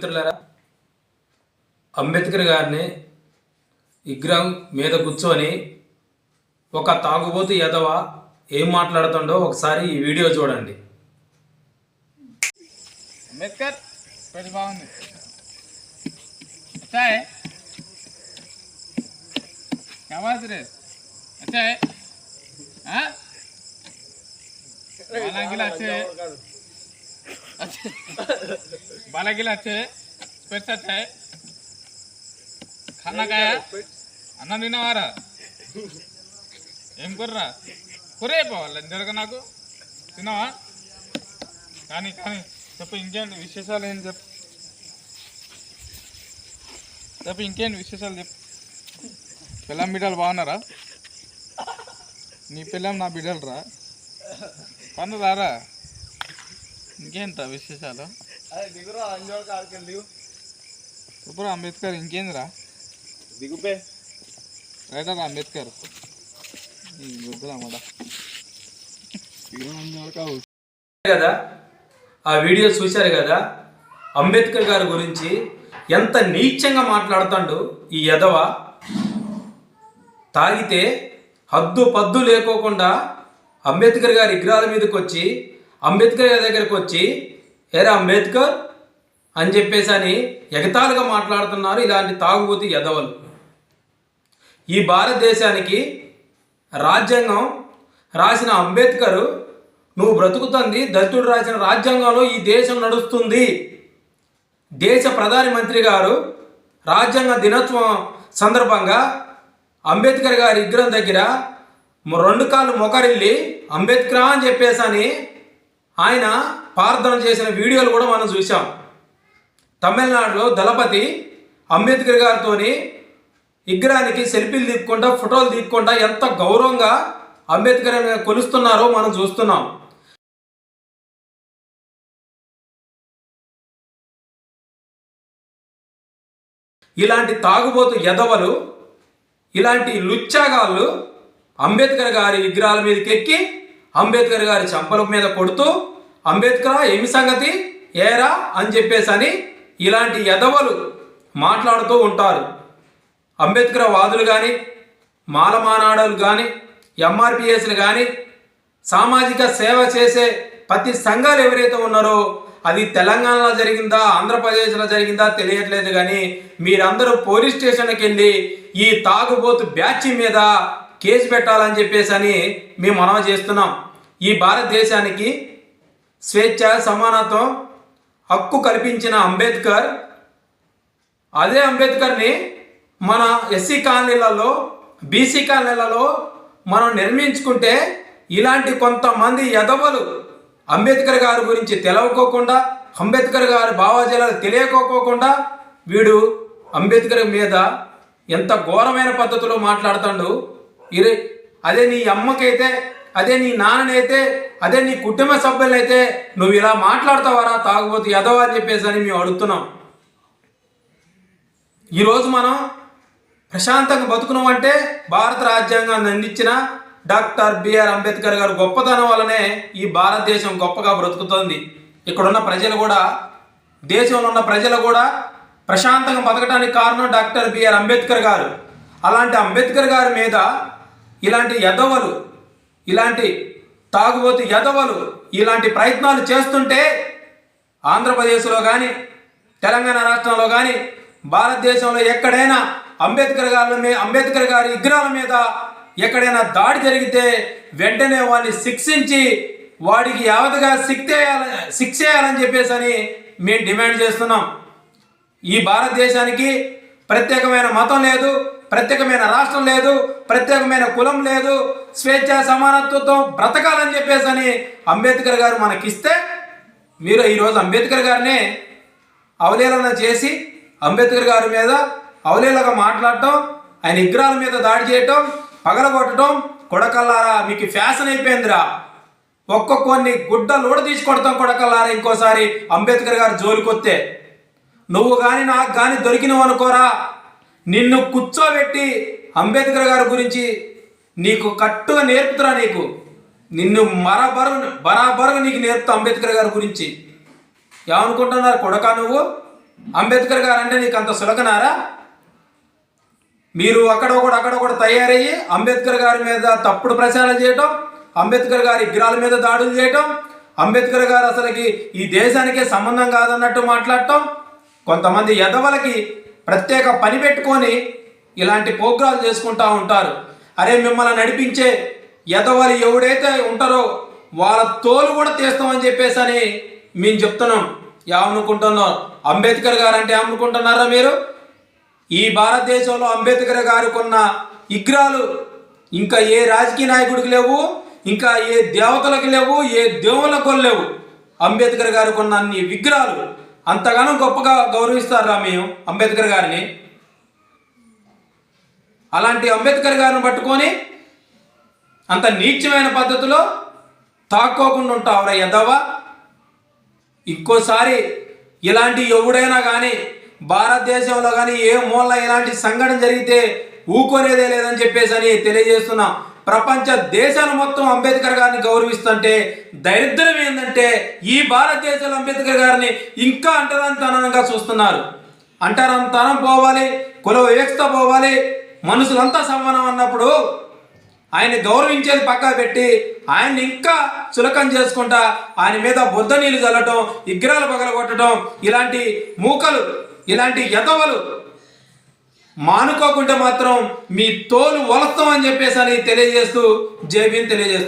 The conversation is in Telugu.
మిత్రులరా అంబేద్కర్ గారిని విగ్రహం మీద కూర్చొని ఒక తాగుబోతు ఎదవ ఏం మాట్లాడుతుండో ఒకసారి ఈ వీడియో చూడండి. అంబేద్కర్ ప్రతి బాగుంది. వచ్చాయి కవాజ్ अच्छा है हाँ बाला गिला अच्छे है अच्छे बाला गिला अच्छे है पेट अच्छा है खाना खाया అన్నం తినవారా ఏం కుర్రా కురే పోవాలి జరగ నాకు తినవా కానీ కానీ చెప్పు ఇంకేంటి విశేషాలు ఏంటి చెప్పు చెప్పు ఇంకేంటి విశేషాలు చెప్పు పిల్లం బిడ్డలు బాగున్నారా నీ పిల్లం నా బిడ్డలు రా పన్ను రారా ఇంకేంట విశేషాలు? ఇప్పుడు అంబేద్కర్ ఇంకేందిరా దిగుపే రైటరా అంబేద్కర్. కదా? ఆ వీడియో చూశారు కదా? అంబేద్కర్ గారి గురించి ఎంత నీచంగా మాట్లాడుతాడు ఈ ఎదవ తాగితే హద్దు పద్దు లేకోకుండా అంబేద్కర్ గారి విగ్రహాల మీదకి వచ్చి అంబేద్కర్ గారి దగ్గరికి వచ్చి ఏరా అంబేద్కర్ అని చెప్పేసి అని ఎగతాళిగా మాట్లాడుతున్నారు ఇలాంటి తాగుబోతు ఎదవలు ఈ భారతదేశానికి రాజ్యాంగం రాసిన అంబేద్కర్ నువ్వు బ్రతుకుతుంది దళితుడు రాసిన రాజ్యాంగంలో ఈ దేశం నడుస్తుంది. దేశ ప్రధాని మంత్రి గారు రాజ్యాంగ దినోత్సవం సందర్భంగా అంబేద్కర్ గారి విగ్రహం దగ్గర రెండు కాళ్ళు మొకరిల్లి అంబేద్కర్ అని చెప్పేసి అని ఆయన ప్రార్థన చేసిన వీడియోలు కూడా మనం చూసాం తమిళనాడులో దళపతి అంబేద్కర్ గారితో విగ్రహానికి సెల్ఫీలు తీసుకుంటా ఫోటోలు తీసుకుంటా ఎంత గౌరవంగా అంబేద్కర్ అని కొలుస్తున్నారో మనం చూస్తున్నాం. ఇలాంటి తాగుబోతు ఎదవలు ఇలాంటి లుచ్చాగాళ్ళు అంబేద్కర్ గారి విగ్రహాల మీదకి ఎక్కి అంబేద్కర్ గారి చంపల మీద కొడుతూ అంబేద్కర్ ఏమి సంగతి? ఏరా అని చెప్పేసి అని ఇలాంటి ఎదవలు మాట్లాడుతూ ఉంటారు. అంబేద్కర్ వాదులు కానీ మాలమానాడలు కానీ ఎంఆర్పిఎస్లు కానీ సామాజిక సేవ చేసే ప్రతి సంఘాలు ఎవరైతే ఉన్నారో అది తెలంగాణలో జరిగిందా ఆంధ్రప్రదేశ్లో జరిగిందా తెలియట్లేదు కానీ మీరందరూ పోలీస్ స్టేషన్కి వెళ్ళి ఈ తాగుబోతు బ్యాచ్ మీద కేసు పెట్టాలని చెప్పేసి అని మేము మనవి చేస్తున్నాం. ఈ భారతదేశానికి స్వేచ్ఛ సమానత్వం హక్కు కల్పించిన అంబేద్కర్. అదే అంబేద్కర్ని మన ఎస్సీ కాలనీలలో బీసీ కాలనీలలో మనం నిర్మించుకుంటే ఇలాంటి కొంతమంది ఎదవలు అంబేద్కర్ గారి గురించి తెలవకోకుండా అంబేద్కర్ గారి భావజాలాలు తెలియకోకోకుండా వీడు అంబేద్కర్ మీద ఎంత ఘోరమైన పద్ధతిలో మాట్లాడుతాడు. ఇరే అదే నీ అమ్మకైతే అదే నీ నాన్ననైతే అదే నీ కుటుంబ సభ్యులైతే నువ్వు ఇలా మాట్లాడతావారా తాగుబోతు ఎదవా అని చెప్పేసి అని మేము అడుగుతున్నాం. ఈరోజు మనం ప్రశాంతంగా బతుకున్నాం అంటే భారత రాజ్యాంగాన్ని అందించిన డాక్టర్ బిఆర్ అంబేద్కర్ గారు గొప్పతనం వల్లనే ఈ భారతదేశం గొప్పగా బ్రతుకుతుంది. ఇక్కడున్న ప్రజలు కూడా దేశంలో ఉన్న ప్రజలు కూడా ప్రశాంతంగా బతకడానికి కారణం డాక్టర్ బిఆర్ అంబేద్కర్ గారు. అలాంటి అంబేద్కర్ గారి మీద ఇలాంటి ఎదవలు ఇలాంటి తాగుబోతు యదవలు ఇలాంటి ప్రయత్నాలు చేస్తుంటే ఆంధ్రప్రదేశ్లో కానీ తెలంగాణ రాష్ట్రంలో కానీ భారతదేశంలో ఎక్కడైనా అంబేద్కర్ గారి మీద అంబేద్కర్ గారి విగ్రహాల మీద ఎక్కడైనా దాడి జరిగితే వెంటనే వాడిని శిక్షించి వాడికి యావతగా శిక్ష చేయాలని శిక్ష చేయాలని చెప్పేసి అని మేము డిమాండ్ చేస్తున్నాం. ఈ భారతదేశానికి ప్రత్యేకమైన మతం లేదు ప్రత్యేకమైన రాష్ట్రం లేదు ప్రత్యేకమైన కులం లేదు స్వేచ్ఛ సమానత్వంతో బ్రతకాలని చెప్పేసి అని అంబేద్కర్ గారు మనకిస్తే మీరు ఈరోజు అంబేద్కర్ గారిని అవలేలన చేసి అంబేద్కర్ గారి మీద అవలేలగా మాట్లాడటం ఆయన విగ్రహాల మీద దాడి చేయటం పగలగొట్టడం కొడకల్లారా? మీకు ఫ్యాషన్ అయిపోయిందిరా. ఒక్కొక్కరిని గుడ్డ లోడ తీసుకొడతాం కొడకల్లారా? ఇంకోసారి అంబేద్కర్ గారు జోలికొస్తే. నువ్వు కానీ నాకు కానీ దొరికినవు అనుకోరా. నిన్ను కూర్చోబెట్టి అంబేద్కర్ గారి గురించి నీకు కట్టుగా నేర్పుతురా నీకు. నిన్ను మరబరు బరాబరుగా నీకు నేర్పుతా అంబేద్కర్ గారి గురించి. ఏమనుకుంటున్నారు కొడక నువ్వు? అంబేద్కర్ గారు అంటే నీకు అంత సులకనారా? మీరు అక్కడ ఒకటి అక్కడ ఒకటి తయారయ్యి అంబేద్కర్ గారి మీద తప్పుడు ప్రచారం చేయటం అంబేద్కర్ గారి విగ్రహాల మీద దాడులు చేయటం అంబేద్కర్ గారు అసలుకి ఈ దేశానికే సంబంధం కాదన్నట్టు మాట్లాడటం కొంతమంది ఎదవలకి ప్రత్యేక పని పెట్టుకొని ఇలాంటి ప్రోగ్రాలు చేసుకుంటా ఉంటారు. అరే మిమ్మల్ని నడిపించే ఎదవలు ఎవడైతే ఉంటారో వాళ్ళ తోలు కూడా తీస్తామని చెప్పేసి అని మేము చెప్తున్నాం. ఏమనుకుంటున్నాం అంబేద్కర్ గారు అంటే ఏమనుకుంటున్నారా మీరు? ఈ భారతదేశంలో అంబేద్కర్ గారికి ఉన్న విగ్రహాలు ఇంకా ఏ రాజకీయ నాయకుడికి లేవు ఇంకా ఏ దేవతలకు లేవు ఏ దేవుళ్ళకు లేవు. అంబేద్కర్ గారికి ఉన్న అన్ని విగ్రహాలు అంతగానో గొప్పగా గౌరవిస్తారా మేము అంబేద్కర్ గారిని? అలాంటి అంబేద్కర్ గారిని పట్టుకొని అంత నీచమైన పద్ధతిలో తాక్కోకుండా ఉంటావురా ఎదవా ఇంకోసారి ఇలాంటి ఎవడైనా కానీ భారతదేశంలో కానీ ఏ మూల ఇలాంటి సంఘటన జరిగితే ఊకోనేదే లేదని చెప్పేసి అని తెలియజేస్తున్నాం. ప్రపంచ దేశాలు మొత్తం అంబేద్కర్ గారిని గౌరవిస్తుంటే దరిద్రం ఏంటంటే ఈ భారతదేశంలో అంబేద్కర్ గారిని ఇంకా అంటరాంతనంగా చూస్తున్నారు. అంటరాంతనం పోవాలి కుల వివక్షత పోవాలి మనుషులంతా సమానం అన్నప్పుడు ఆయన గౌరవించేది పక్కా పెట్టి ఆయన్ని ఇంకా చులకం చేసుకుంటా ఆయన మీద బుద్ధ నీళ్ళు చల్లటం విగ్రహాలు పగలగొట్టడం ఇలాంటి మూకలు ఇలాంటి యతవలు మానుకోకుంటే మాత్రం మీ తోలు వలస్తాం అని చెప్పేసి అని తెలియజేస్తూ జేబీని తెలియజేస్తూ